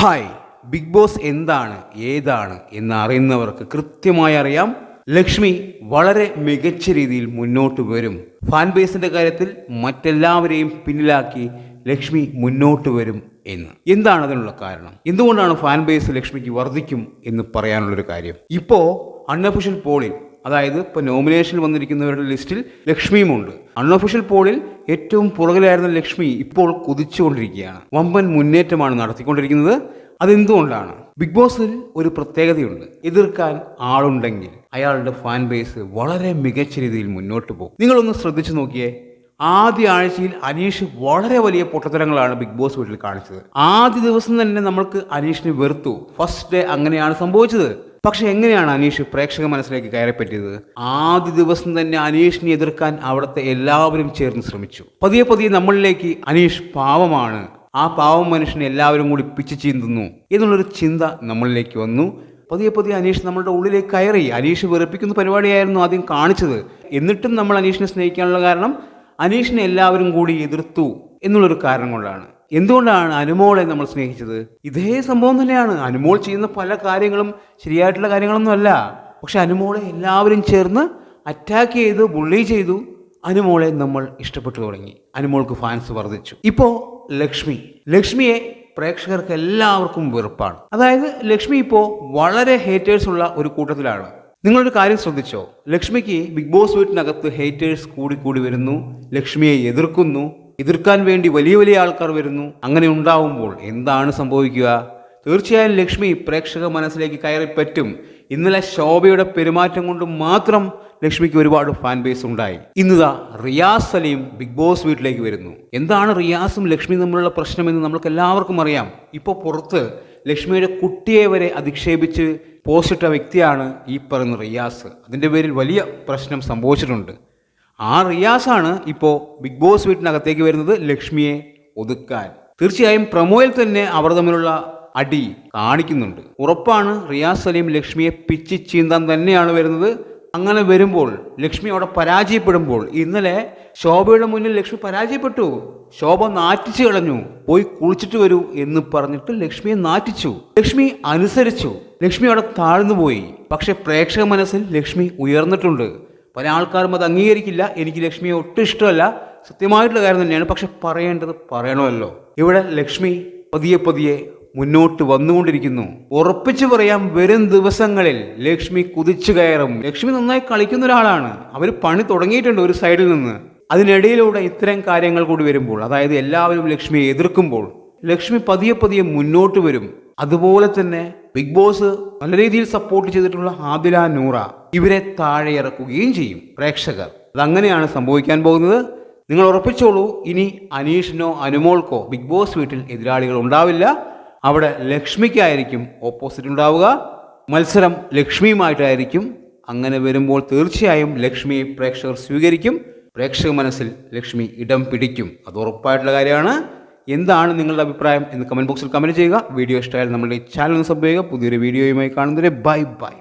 Hi big boss എന്താണ് ഏതാണ് എന്ന് അറിയുന്നവർക്ക് കൃത്യമായി അറിയാം. ലക്ഷ്മി വളരെ മികച്ച രീതിയിൽ മുന്നോട്ട് വരും. ഫാൻ ബേസിന്റെ കാര്യത്തിൽ മറ്റെല്ലാവരെയും പിന്നിലാക്കി ലക്ഷ്മി മുന്നോട്ട് വരും എന്ന്. എന്താണ് അതിനുള്ള കാരണം? എന്തുകൊണ്ടാണ് ഫാൻ ബേസ് ലക്ഷ്മിക്ക് വർദ്ധിക്കും എന്ന് പറയാനുള്ളൊരു കാര്യം? ഇപ്പോൾ അൺഒഫീഷ്യൽ പോളിൽ അതായത് ഇപ്പോൾ നോമിനേഷനിൽ വന്നിരിക്കുന്നവരുടെ ലിസ്റ്റിൽ ലക്ഷ്മിയും ഉണ്ട് അൺഒഫീഷ്യൽ പോളിൽ ഏറ്റവും പുറകിലായിരുന്ന ലക്ഷ്മി ഇപ്പോൾ കുതിച്ചുകൊണ്ടിരിക്കുകയാണ്. വമ്പൻ മുന്നേറ്റമാണ് നടത്തിക്കൊണ്ടിരിക്കുന്നത്. അതെന്തുകൊണ്ടാണ്? ബിഗ് ബോസിൽ ഒരു പ്രത്യേകതയുണ്ട്. എതിർക്കാൻ ആളുണ്ടെങ്കിൽ അയാളുടെ ഫാൻ ബേസ് വളരെ മികച്ച രീതിയിൽ മുന്നോട്ട് പോകും. നിങ്ങളൊന്ന് ശ്രദ്ധിച്ചു നോക്കിയേ. ആദ്യ ആഴ്ചയിൽ അനീഷ് വളരെ വലിയ പൊട്ടത്തരങ്ങളാണ് ബിഗ് ബോസ് വീട്ടിൽ കാണിച്ചത്. ആദ്യ ദിവസം തന്നെ നമ്മൾക്ക് അനീഷിനെ വെറുത്തു. ഫസ്റ്റ് ഡേ അങ്ങനെയാണ് സംഭവിച്ചത്. പക്ഷെ എങ്ങനെയാണ് അനീഷ് പ്രേക്ഷക മനസ്സിലേക്ക് കയറിപ്പറ്റിയത്? ആദ്യ ദിവസം തന്നെ അനീഷിനെ എതിർക്കാൻ അവിടുത്തെ എല്ലാവരും ചേർന്ന് ശ്രമിച്ചു. പതിയെ പതിയെ നമ്മളിലേക്ക് അനീഷ് പാവമാണ്. ആ പാവം മനുഷ്യനെ എല്ലാവരും കൂടി പിച്ചു ചീന്തുന്നു എന്നുള്ളൊരു ചിന്ത നമ്മളിലേക്ക് വന്നു. പതിയെ പതിയെ അനീഷ് നമ്മളുടെ ഉള്ളിലേക്ക് കയറി. അനീഷ് വെറുപ്പിക്കുന്ന പരിപാടിയായിരുന്നു ആദ്യം കാണിച്ചത്. എന്നിട്ടും നമ്മൾ അനീഷിനെ സ്നേഹിക്കാനുള്ള കാരണം അനീഷിനെ എല്ലാവരും കൂടി എതിർത്തു എന്നുള്ളൊരു കാരണം കൊണ്ടാണ്. എന്തുകൊണ്ടാണ് അനുമോളെ നമ്മൾ സ്നേഹിച്ചത്? ഇതേ സംഭവം തന്നെയാണ്. അനുമോൾ ചെയ്യുന്ന പല കാര്യങ്ങളും ശരിയായിട്ടുള്ള കാര്യങ്ങളൊന്നും അല്ല പക്ഷെ അനുമോളെ എല്ലാവരും ചേർന്ന് അറ്റാക്ക് ചെയ്തു ബുള്ളി ചെയ്തു. അനുമോളെ നമ്മൾ ഇഷ്ടപ്പെട്ടു തുടങ്ങി. അനുമോൾക്ക് ഫാൻസ് വർദ്ധിച്ചു. ഇപ്പോൾ ലക്ഷ്മി. ലക്ഷ്മിയെ പ്രേക്ഷകർക്ക് എല്ലാവർക്കും വെറുപ്പാണ്. അതായത് ലക്ഷ്മി ഇപ്പോൾ വളരെ ഹേറ്റേഴ്സ് ഉള്ള ഒരു കൂട്ടത്തിലാണ്. നിങ്ങളൊരു കാര്യം ശ്രദ്ധിച്ചോ? ലക്ഷ്മിക്ക് ബിഗ് ബോസ് വീട്ടിനകത്ത് ഹേറ്റേഴ്സ് കൂടി കൂടി വരുന്നു. ലക്ഷ്മിയെ എതിർക്കുന്നു. എതിർക്കാൻ വേണ്ടി വലിയ വലിയ ആൾക്കാർ വരുന്നു. അങ്ങനെ ഉണ്ടാവുമ്പോൾ എന്താണ് സംഭവിക്കുക? തീർച്ചയായും ലക്ഷ്മി പ്രേക്ഷക മനസ്സിലേക്ക് കയറി പറ്റും. ഇന്നലെ ശോഭയുടെ പെരുമാറ്റം കൊണ്ട് മാത്രം ലക്ഷ്മിക്ക് ഒരുപാട് ഫാൻ ബേസ് ഉണ്ടായി. ഇന്നിതാ റിയാസ് അലിയും ബിഗ് ബോസ് വീട്ടിലേക്ക് വരുന്നു. എന്താണ് റിയാസും ലക്ഷ്മിയും തമ്മിലുള്ള പ്രശ്നമെന്ന് നമ്മൾക്ക് എല്ലാവർക്കും അറിയാം. ഇപ്പോൾ പുറത്ത് ലക്ഷ്മിയുടെ കുട്ടിയെ വരെ അധിക്ഷേപിച്ച് പോസ്റ്റിട്ട വ്യക്തിയാണ് ഈ പറയുന്ന റിയാസ്. അതിന്റെ പേരിൽ വലിയ പ്രശ്നം സംഭവിച്ചിട്ടുണ്ട്. ആ റിയാസാണ് ഇപ്പോൾ ബിഗ് ബോസ് വീട്ടിനകത്തേക്ക് വരുന്നത് ലക്ഷ്മിയെ ഒതുക്കാൻ. തീർച്ചയായും പ്രമോയിൽ തന്നെ അവർ തമ്മിലുള്ള അടി കാണിക്കുന്നുണ്ട്. ഉറപ്പാണ് റിയാസ് സലീം ലക്ഷ്മിയെ പിച്ചി ചീന്താൻ തന്നെയാണ് വരുന്നത്. അങ്ങനെ വരുമ്പോൾ ലക്ഷ്മി അവിടെ പരാജയപ്പെടുമ്പോൾ ഇന്നലെ ശോഭയുടെ മുന്നിൽ ലക്ഷ്മി പരാജയപ്പെട്ടു. ശോഭ നാറ്റിച്ചു കളഞ്ഞു. പോയി കുളിച്ചിട്ട് വരൂ എന്ന് പറഞ്ഞിട്ട് ലക്ഷ്മിയെ നാറ്റിച്ചു. ലക്ഷ്മി അനുസരിച്ചു. ലക്ഷ്മി അവിടെ താഴ്ന്നു പോയി. പക്ഷെ പ്രേക്ഷക മനസ്സിൽ ലക്ഷ്മി ഉയർന്നിട്ടുണ്ട്. പല ആൾക്കാരും അത് അംഗീകരിക്കില്ല. എനിക്ക് ലക്ഷ്മിയെ ഒട്ടും ഇഷ്ടമല്ല. സത്യമായിട്ടുള്ള കാര്യം തന്നെയാണ്. പക്ഷെ പറയേണ്ടത് പറയണമല്ലോ. ഇവിടെ ലക്ഷ്മി പതിയെ പതിയെ മുന്നോട്ട് വന്നുകൊണ്ടിരിക്കുന്നു. ഉറപ്പിച്ചു പറയാം വരും ദിവസങ്ങളിൽ ലക്ഷ്മി കുതിച്ചു കയറും. ലക്ഷ്മി നന്നായി കളിക്കുന്ന ഒരാളാണ്. അവർ പണി തുടങ്ങിയിട്ടുണ്ട് ഒരു സൈഡിൽ നിന്ന്. അതിനിടയിലൂടെ ഇത്തരം കാര്യങ്ങൾ കൂടി വരുമ്പോൾ അതായത് എല്ലാവരും ലക്ഷ്മിയെ എതിർക്കുമ്പോൾ ലക്ഷ്മി പതിയെ പതിയെ മുന്നോട്ട് വരും. അതുപോലെ തന്നെ ബിഗ് ബോസ് നല്ല രീതിയിൽ സപ്പോർട്ട് ചെയ്തിട്ടുള്ള ആദില നൂറ ഇവരെ താഴെ ഇറക്കുകയും ചെയ്യും പ്രേക്ഷകർ. അതങ്ങനെയാണ് സംഭവിക്കാൻ പോകുന്നത്. നിങ്ങൾ ഉറപ്പിച്ചോളൂ ഇനി അനീഷിനോ അനുമോൾക്കോ ബിഗ് ബോസ് വീട്ടിൽ എതിരാളികൾ ഉണ്ടാവില്ല. അവിടെ ലക്ഷ്മിക്കായിരിക്കും ഓപ്പോസിറ്റ് ഉണ്ടാവുക. മത്സരം ലക്ഷ്മിയുമായിട്ടായിരിക്കും. അങ്ങനെ വരുമ്പോൾ തീർച്ചയായും ലക്ഷ്മിയെ പ്രേക്ഷകർ സ്വീകരിക്കും. പ്രേക്ഷക മനസ്സിൽ ലക്ഷ്മി ഇടം പിടിക്കും. അത് ഉറപ്പായിട്ടുള്ള കാര്യമാണ്. എന്താണ് നിങ്ങളുടെ അഭിപ്രായം എന്ന് കമന്റ് ബോക്സിൽ കമന്റ് ചെയ്യുക. വീഡിയോ ഇഷ്ടമായാലും നമ്മുടെ ചാനൽ സബ് ചെയ്യുക. പുതിയൊരു വീഡിയോയുമായി കാണുന്നതിന് ബൈ ബൈ